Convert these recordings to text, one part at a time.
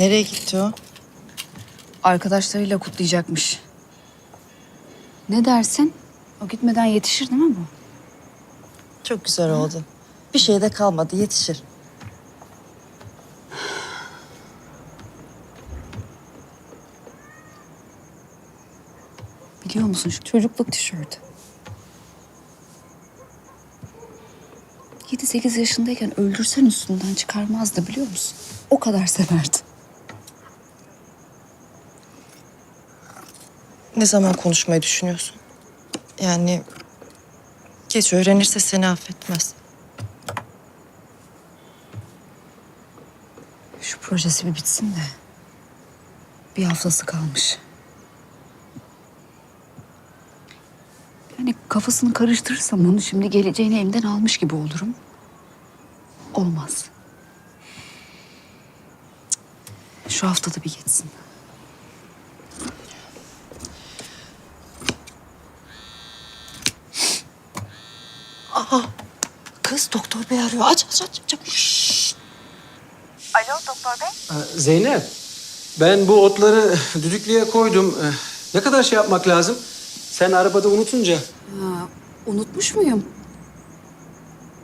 Nereye gitti o? Arkadaşlarıyla kutlayacakmış. Ne dersin? O gitmeden yetişir değil mi bu? Çok güzel oldu. Bir şey de kalmadı yetişir. Biliyor musun şu çocukluk tişörtü. 7-8 yaşındayken öldürsen üstünden çıkarmazdı biliyor musun? O kadar severdi. Ne zaman konuşmayı düşünüyorsun? Yani geç öğrenirse seni affetmez. Şu projesi bir bitsin de. Bir haftası kalmış. Yani kafasını karıştırırsam onu şimdi geleceğini elimden almış gibi olurum. Olmaz. Şu haftada bir geçsin. Kız doktor bey arıyor. Aç aç aç. Çabuk. Şşş. Ee, Zeynep, ben bu otları düdüklüye koydum. Ee, Ne kadar şey yapmak lazım? Sen arabada unutunca. Ha, unutmuş muyum?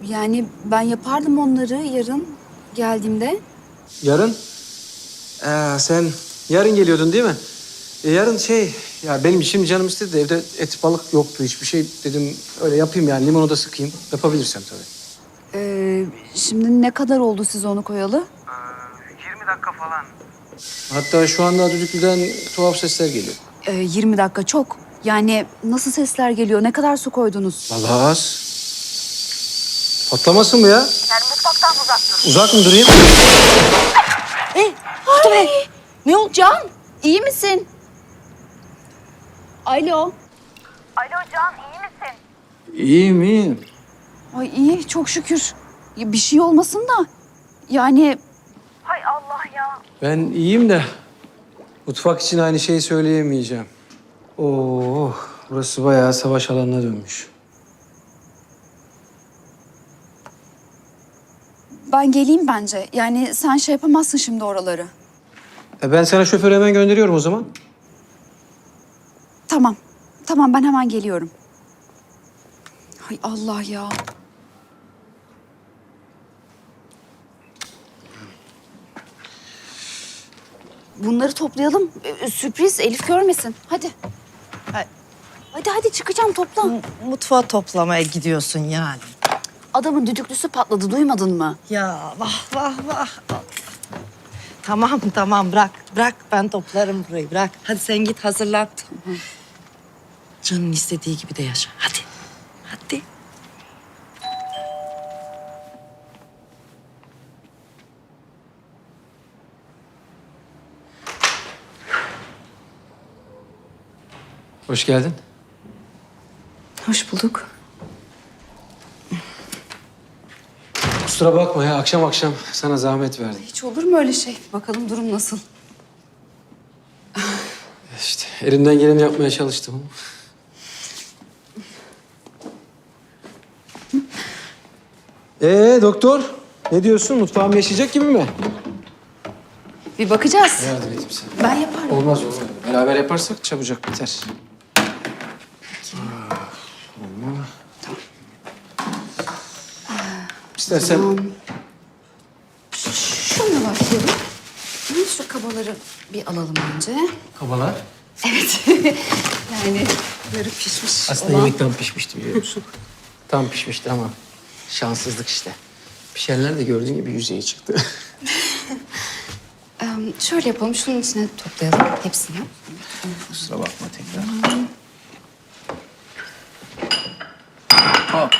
Yani ben yapardım onları yarın geldiğimde. Yarın? Ee, sen yarın geliyordun değil mi? E, yarın şey, ya benim şimdi canım istedi de evde et balık yoktu hiçbir şey. Dedim öyle yapayım yani limonu da sıkayım. Yapabilirsem tabii. Ee, şimdi ne kadar oldu siz onu koyalı? 20 dakika falan. Hatta şu anda düdüklüden tuhaf sesler geliyor. Ee, 20 dakika çok. Yani nasıl sesler geliyor? Ne kadar su koydunuz? Vallahi az. Patlamasın mı ya? Yani mutfaktan uzak dur. Uzak mı durayım? Ne oldu Can? İyi misin? Alo. İyiyim iyiyim. Ay iyi çok şükür. Ya bir şey olmasın da. Yani Ben iyiyim de mutfak için aynı şeyi söyleyemeyeceğim. Oo, burası bayağı savaş alanına dönmüş. ben geleyim bence. Yani sen şey yapamazsın şimdi oraları. E ben sana şoförü hemen gönderiyorum o zaman. Tamam. Tamam ben hemen geliyorum. Hay Allah ya. Bunları toplayalım. Ee, Sürpriz Elif görmesin. Hadi. Hadi hadi çıkacağım topla. Mutfağı toplamaya gidiyorsun yani. Adamın düdüklüsü patladı duymadın mı? Ya vah vah vah. Tamam tamam bırak. Bırak ben toplarım burayı bırak. Hadi sen git hazırlan. Canın istediği gibi de yaşa. Hadi. Hadi. Hoş geldin. Hoş bulduk. Kusura bakma ya akşam akşam sana zahmet verdim. Hiç olur mu öyle şey? Bakalım durum nasıl? İşte elimden geleni yapmaya çalıştım. Ee doktor ne diyorsun? Mutfağım yaşayacak gibi mi? Bir bakacağız. Yardım edeyim sana. Ben yaparım. Olmaz olmaz. Beraber yaparsak çabucak biter. Olma. İstersen Tamam. Şununla başlayalım. Şu kabaları bir alalım önce. kabalar. Evet. yani yarı pişmiş Aslında olan. yemek tam pişmişti biliyor musun? tam pişmişti ama şanssızlık işte. Pişenler de gördüğün gibi yüzeye çıktı. Ee, şöyle yapalım. Şunun içine toplayalım hepsini. Kusura bakma tekrar. Hop.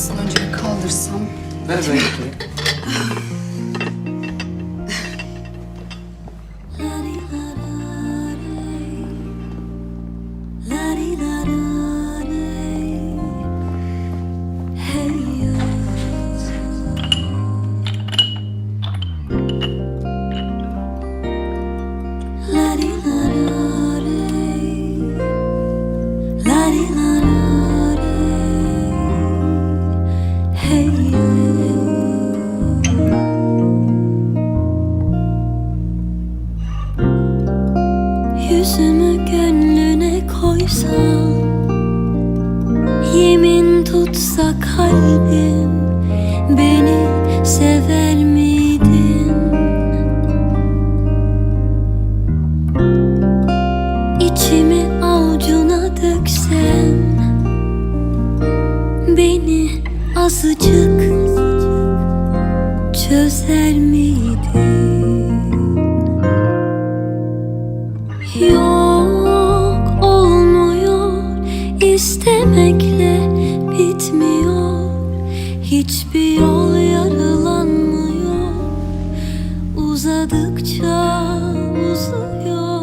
Aslında önce bir kaldırsam. Ver ben götüreyim. Kalbim beni sever miydin? İçimi avucuna döksem beni azıcık çözer miydin? Hiçbir yol yarılanmıyor Uzadıkça uzuyor.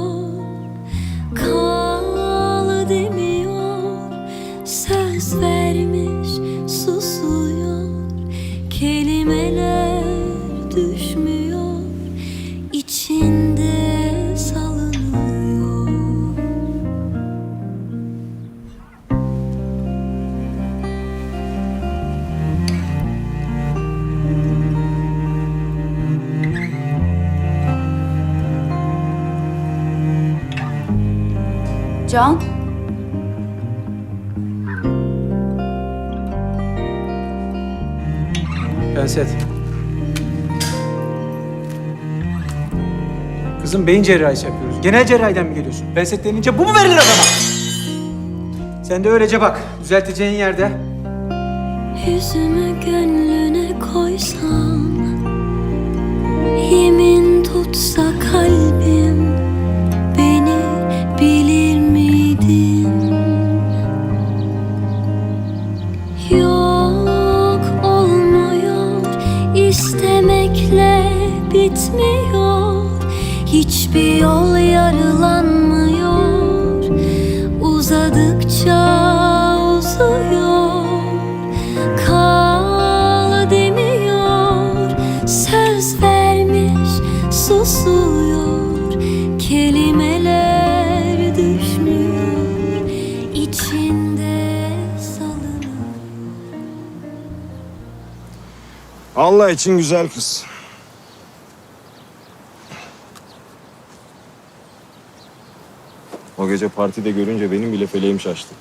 Kal demiyor. Söz vermiş susuyor. Kelimeler düşmüyor Can. Penset. Kızım beyin cerrahisi yapıyoruz. Genel cerrahiden mi geliyorsun? Penset denince bu mu verilir adama? Sen de öylece bak. Düzelteceğin yerde. Yüzümü gönlüne koysam Yemin tutsa Allah için güzel kız. O gece partide görünce benim bile feleğim şaştı.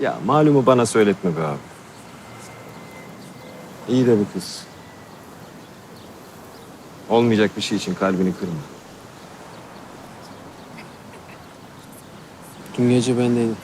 Ya malumu bana söyletme be abi. İyi de bir kız. Olmayacak bir şey için kalbini kırma. Dün gece bendeydim.